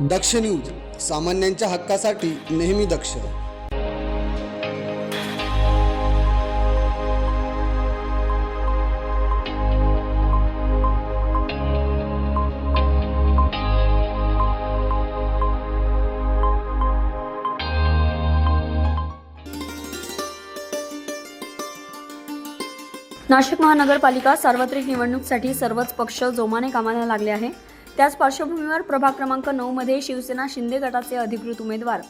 दक्ष news सामान्यांच्या हक्कासाठी नेहमी दक्ष. नाशिक महानगरपालिका सार्वत्रिक निवडणूकसाठी सर्वच पक्ष जोमाने कामाला लागले आहे त्याच पार्श्वभूमीवर प्रभाग क्रमांक नऊमध्ये शिवसेना शिंदे गटाचे अधिकृत उमेदवार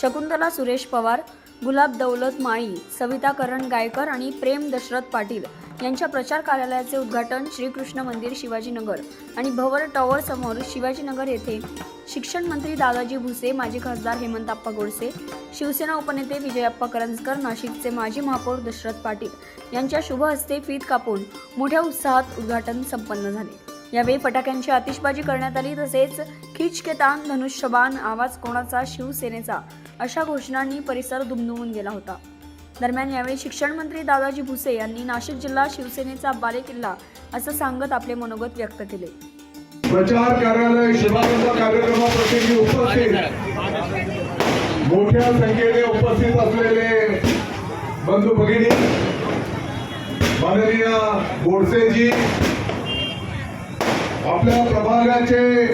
शकुंतला सुरेश पवार गुलाब दौलत माळी सविता करण गायकर आणि प्रेम दशरथ पाटील यांच्या प्रचार कार्यालयाचे उद्घाटन श्रीकृष्ण मंदिर शिवाजीनगर आणि भवर टॉवर समोर शिवाजीनगर येथे शिक्षण मंत्री दादाजी भुसे माजी खासदार हेमंतप्पा गोडसे शिवसेना उपनेते विजयप्पा करंजकर नाशिकचे माजी महापौर दशरथ पाटील यांच्या शुभ हस्ते फीत कापून मोठ्या उत्साहात उद्घाटन संपन्न झाले. यावेळी फटाक्यांची आतिषबाजी करण्यात आली तसेच खिच के तान धनुष्यबाण आवाज कोणाचा? शिवसेनेचा. अशा घोषणांनी परिसर दुमदुमून गेला होता. दरम्यान यावेळी शिक्षण मंत्री दादाजी भुसे यांनी नाशिक जिल्हा शिवसेनेचा बालेकिल्ला असं सांगत आपले मनोगत व्यक्त केले. प्रचार कार्यालय शुभारंभ कार्यक्रमाप्रसंगी उपस्थित. मोठ्या संख्येने उपस्थित असलेले बंधू भगिनी माननीय गोडसेजी आपल्या प्रभागाचे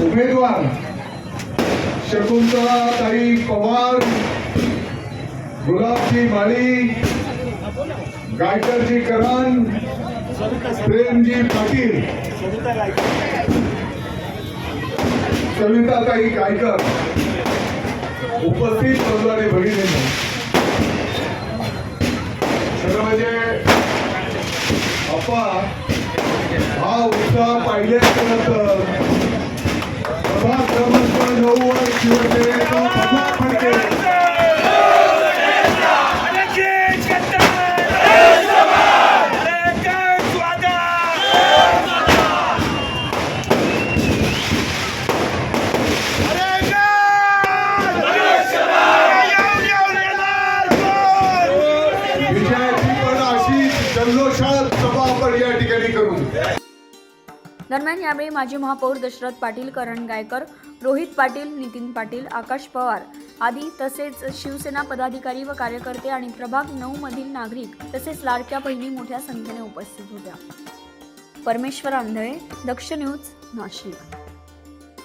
उमेदवार शकुंतला ताई पवार गुलाबजी माळी गायकरजी करण प्रेमजी पाटील सविताताई गायकर उपस्थित बंधू भगिनी. खरं म्हणजे अप्पा उत्साह पाहिल्यानंतर प्रभाग क्रमांक नऊ वर शिवसेनेचा प्रभाग फडके विजयाची पण अशी जल्लोषात सभा आपण या ठिकाणी करू. दरम्यान यावेळी माजी महापौर दशरथ पाटील करण गायकर रोहित पाटील नितीन पाटील आकाश पवार आदी तसेच शिवसेना पदाधिकारी व कार्यकर्ते आणि प्रभाग नऊ मधील नागरिक तसेच लाडक्या बहिणी मोठ्या संख्येने उपस्थित होत्या. परमेश्वर आंधळे दक्ष न्यूज नाशिक.